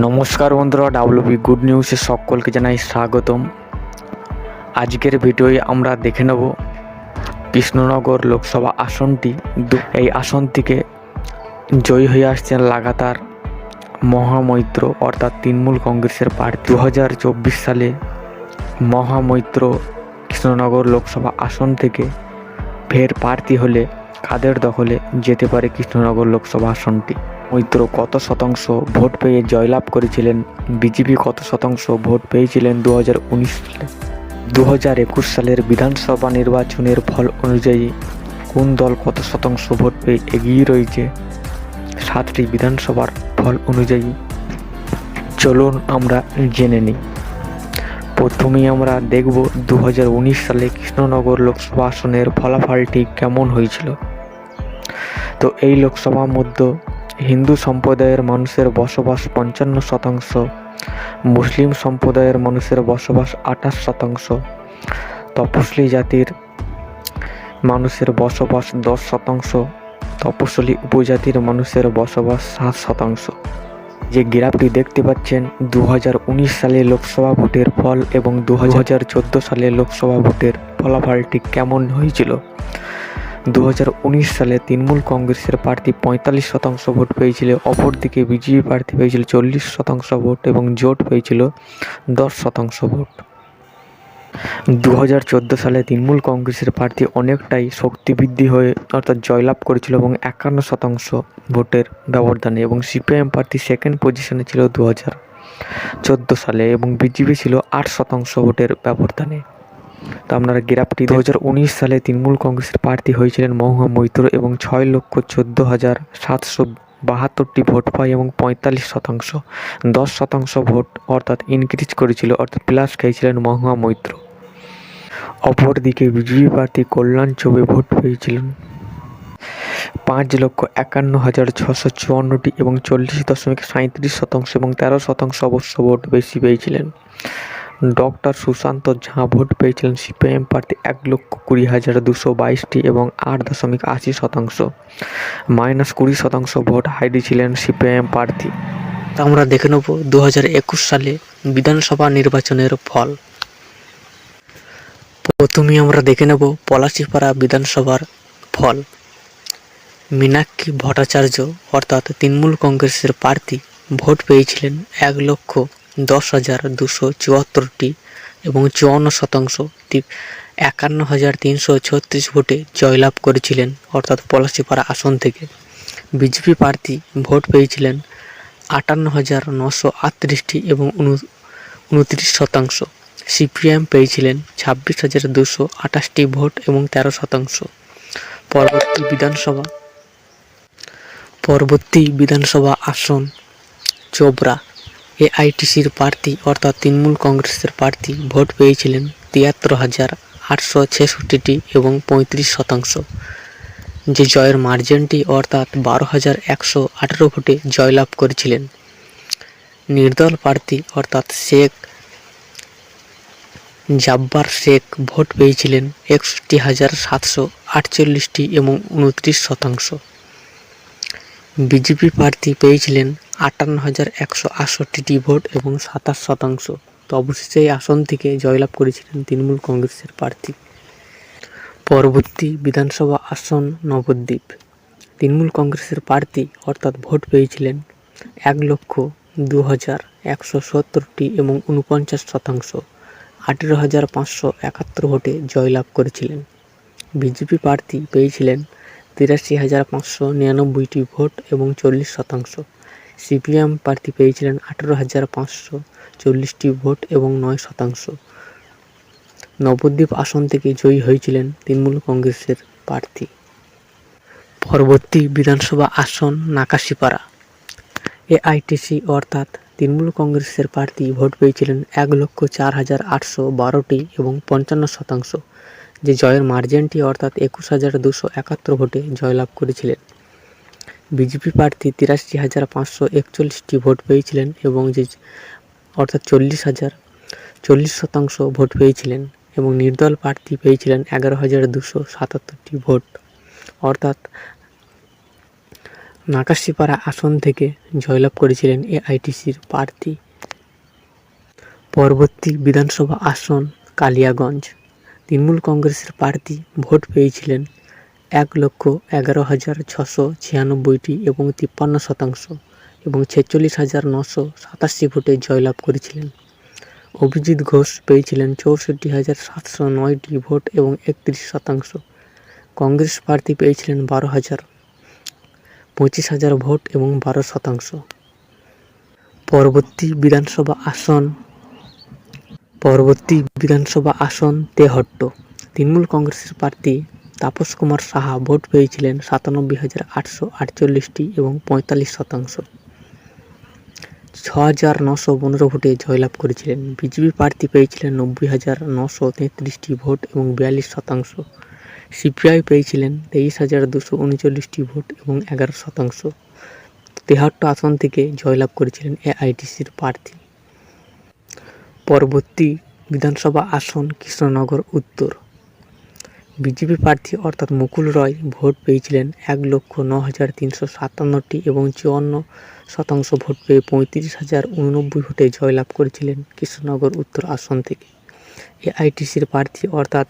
নমস্কার বন্ধুরা WB good নিউজে সকলকে জানাই স্বাগতম। আজকের ভিডিওয়ে আমরা দেখে নেব কৃষ্ণনগর লোকসভা আসনটি। এই আসন থেকে জয়ী হয়ে আসছেন লাগাতার মহামৈত্র, অর্থাৎ তৃণমূল কংগ্রেসের প্রার্থী। দু হাজার চব্বিশ সালে মহামৈত্র কৃষ্ণনগর লোকসভা আসন থেকে ফের প্রার্থী হলে কাদের দখলে যেতে পারে কৃষ্ণনগর লোকসভা আসনটি। মৈত্র কত শতাংশ ভোট পেয়ে জয়লাভ করেছিলেন? বিজেপি কত শতাংশ ভোট পেয়েছিলেন দু হাজার উনিশ সালে? দু হাজার একুশ সালের বিধানসভা নির্বাচনের ফল অনুযায়ী কোন দল কত শতাংশ ভোট পেয়ে এগিয়ে রয়েছে? সাতটি বিধানসভার ফল অনুযায়ী চলুন আমরা জেনে নিই। প্রথমেই আমরা দেখব দু হাজার উনিশ সালে কৃষ্ণনগর লোকসভা আসনের ফলাফলটি কেমন হয়েছিল। তো এই লোকসভার মধ্যে হিন্দু সম্প্রদায়ের মানুষের বসবাস পঞ্চান্ন শতাংশ, মুসলিম সম্প্রদায়ের মানুষের বসবাস আঠাশ শতাংশ। তপসলি জাতির মানুষের বসবাস দশ শতাংশ তপসলি উপজাতির মানুষের বসবাস সাত শতাংশ। যে গ্রাফটি দেখতে পাচ্ছেন দু হাজার উনিশ সালে লোকসভা ভোটের ফল এবং দু হাজার চোদ্দ সালে লোকসভা ভোটের ফলাফলটি কেমন হয়েছিল? দু হাজার উনিশ সালে তৃণমূল কংগ্রেসের প্রার্থী পঁয়তাল্লিশ শতাংশ ভোট পেয়েছিল, অপরদিকে বিজেপি প্রার্থী পেয়েছিল চল্লিশ শতাংশ ভোট এবং জোট পেয়েছিল দশ শতাংশ ভোট। দু হাজার চোদ্দ সালে তৃণমূল কংগ্রেসের প্রার্থী অনেকটাই শক্তি বৃদ্ধি হয়ে অর্থাৎ জয়লাভ করেছিল এবং একান্ন শতাংশ ভোটের ব্যবধানে এবং সিপিআইএম প্রার্থী সেকেন্ড পজিশনে ছিল দু হাজার চোদ্দ সালে এবং বিজেপি ছিল আট শতাংশ ভোটের ব্যবধানে। তো আপনারা গ্রাফটি দু সালে তৃণমূল কংগ্রেসের প্রার্থী হয়েছিলেন মহুয়া মৈত্র এবং ছয় লক্ষ চোদ্দ হাজার সাতশো বাহাত্তরটি ভোট পায় এবং পঁয়তাল্লিশ শতাংশ, দশ শতাংশ ভোট অর্থাৎ ইনক্রিজ করেছিল, অর্থাৎ প্লাস খেয়েছিলেন মহুয়া মৈত্র। অপরদিকে বিজেপি প্রার্থী কল্যাণ চৌবে ভোট পেয়েছিলেন পাঁচ লক্ষ একান্ন হাজার ছশো চুয়ান্নটি এবং চল্লিশ দশমিক সাঁত্রিশ শতাংশ এবং তেরো শতাংশ অবশ্য ভোট বেশি পেয়েছিলেন। ডক্টর সুশান্ত ঝা ভোট পেয়েছিলেন সিপিআইএম প্রার্থী এক লক্ষ কুড়ি হাজার দুশো বাইশটি এবং আট দশমিক আশি শতাংশ। মাইনাস কুড়ি শতাংশ ভোট হারিয়েছিলেন সিপিআইএম প্রার্থী। তা আমরা দেখে নেব দু হাজার একুশ সালে বিধানসভা নির্বাচনের ফল। প্রথমেই আমরা দেখে নেব পলাশিপাড়া বিধানসভার ফল। মীনাক্ষী ভট্টাচার্য অর্থাৎ তৃণমূল কংগ্রেসের প্রার্থী ভোট পেয়েছিলেন এক লক্ষ দশ হাজার দুশো চুয়াত্তরটি এবং চুয়ান্ন শতাংশ একান্ন হাজার তিনশো ছত্রিশ ভোটে জয়লাভ করেছিলেন, অর্থাৎ পলাশিপাড়া আসন থেকে। বিজেপি প্রার্থী ভোট পেয়েছিলেন আটান্ন হাজার নশো আটত্রিশটি এবং উনু- উনত্রিশ শতাংশ। সিপিএম পেয়েছিলেন ছাব্বিশ হাজার দুশো আঠাশটি ভোট এবং তেরো শতাংশ। পরবর্তী বিধানসভা। পরবর্তী বিধানসভা আসন চোবরা এআইটিসির প্রার্থী অর্থাৎ তৃণমূল কংগ্রেসের প্রার্থী ভোট পেয়েছিলেন তিয়াত্তর হাজার আটশো ছেষট্টিটি এবং পঁয়ত্রিশ শতাংশ। যে জয়ের মার্জিনটি অর্থাৎ বারো হাজার একশো আঠেরো ভোটে জয়লাভ করেছিলেন। নির্দল প্রার্থী অর্থাৎ শেখ জাব্বার শেখ ভোট পেয়েছিলেন একষট্টি হাজার সাতশো আটচল্লিশটি এবং উনত্রিশ শতাংশ। বিজেপি প্রার্থী পেয়েছিলেন আটান্ন হাজার একশো আটষট্টিটি ভোট এবং সাতাশ শতাংশ। তো অবশেষে এই আসন থেকে জয়লাভ করেছিলেন তৃণমূল কংগ্রেসের প্রার্থী। পরবর্তী বিধানসভা আসন নবদ্বীপ। তৃণমূল কংগ্রেসের প্রার্থী অর্থাৎ ভোট পেয়েছিলেন এক লক্ষ দু হাজার একশো সত্তরটি এবং উনপঞ্চাশ শতাংশ। আঠেরো হাজার পাঁচশো একাত্তর ভোটে জয়লাভ করেছিলেন। বিজেপি প্রার্থী পেয়েছিলেন তিরাশি হাজার পাঁচশো নিরানব্বইটি ভোট এবং চল্লিশ শতাংশ। সিপিএম প্রার্থী পেয়েছিলেন আঠেরো হাজার পাঁচশো চল্লিশটি ভোট এবং নয় শতাংশ। নবদ্বীপ আসন থেকে জয়ী হয়েছিলেন তৃণমূল কংগ্রেসের প্রার্থী। পরবর্তী বিধানসভা আসন নাকাশিপাড়া। এআইটিসি অর্থাৎ তৃণমূল কংগ্রেসের প্রার্থী ভোট পেয়েছিলেন এক লক্ষ চার হাজার আটশো বারোটি এবং পঞ্চান্ন শতাংশ। যে জয়ের মার্জিনটি অর্থাৎ একুশ হাজার দুশো একাত্তর ভোটে জয়লাভ করেছিলেন। বিজেপি প্রার্থী তিরাশি হাজার পাঁচশো একচল্লিশটি ভোট পেয়েছিলেন এবং যে অর্থাৎ চল্লিশ হাজার চল্লিশ শতাংশ ভোট পেয়েছিলেন এবং নির্দল প্রার্থী পেয়েছিলেন এগারো হাজার দুশো সাতাত্তরটি ভোট। অর্থাৎ নাকাশিপাড়া আসন থেকে জয়লাভ করেছিলেন এআইটিসির প্রার্থী। পরবর্তী বিধানসভা আসন কালিয়াগঞ্জ। তৃণমূল কংগ্রেসের প্রার্থী ভোট পেয়েছিলেন এক লক্ষ এগারো হাজার ছশো ছিয়ানব্বইটি এবং তিপ্পান্ন শতাংশ এবং ছেচল্লিশ হাজার নশো সাতাশি ভোটে জয়লাভ করেছিলেন। অভিজিৎ ঘোষ পেয়েছিলেন চৌষট্টি হাজার সাতশো নয়টি ভোট এবং একত্রিশ শতাংশ। কংগ্রেস প্রার্থী পেয়েছিলেন বারো হাজার পঁচিশ হাজার ভোট এবং বারো শতাংশ। পরবর্তী বিধানসভা আসন পরবর্তী বিধানসভা আসন তেহট্ট। তৃণমূল কংগ্রেসের প্রার্থী তাপস কুমার সাহা ভোট পেয়েছিলেন সাতানব্বই হাজার আটশো আটচল্লিশটি এবং পঁয়তাল্লিশ শতাংশ। ছ হাজার নশো পনেরো ভোটে জয়লাভ করেছিলেন। বিজেপি প্রার্থী পেয়েছিলেন নব্বই হাজার নশো তেত্রিশটি ভোট এবং বিয়াল্লিশ শতাংশ। সিপিআই পেয়েছিলেন তেইশ হাজার দুশো উনচল্লিশটি ভোট এবং এগারো শতাংশ। তেহাট্ট আসন থেকে জয়লাভ করেছিলেন এআইটিসির প্রার্থী। পরবর্তী বিধানসভা আসন কৃষ্ণনগর, উত্তর। বিজেপি প্রার্থী অর্থাৎ মুকুল রয় ভোট পেয়েছিলেন এক লক্ষ ন হাজার তিনশো সাতান্নটি এবং চুয়ান্ন শতাংশ ভোট পেয়ে পঁয়ত্রিশ হাজার উননব্বই ভোটে জয়লাভ করেছিলেন কৃষ্ণনগর, উত্তর আসন থেকে। এআইটিসির প্রার্থী অর্থাৎ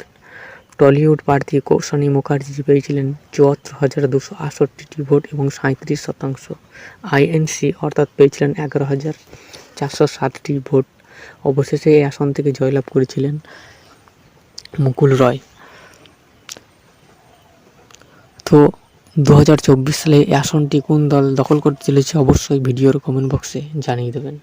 টলিউড প্রার্থী কৌশানী মুখার্জি পেয়েছিলেন চুয়াত্তর হাজার দুশো আটষট্টিটি ভোট এবং সাঁত্রিশ শতাংশ। আইএনসি অর্থাৎ পেয়েছিলেন এগারো হাজার চারশো ষাটটি ভোট। অবশেষে এই আসন থেকে জয়লাভ করেছিলেন মুকুল রয়। তো দু হাজার চব্বিশ সালে এই আসনটি কোন দল দখল করতে চলেছে অবশ্যই ভিডিওর কমেন্ট বক্সে জানিয়ে দেবেন।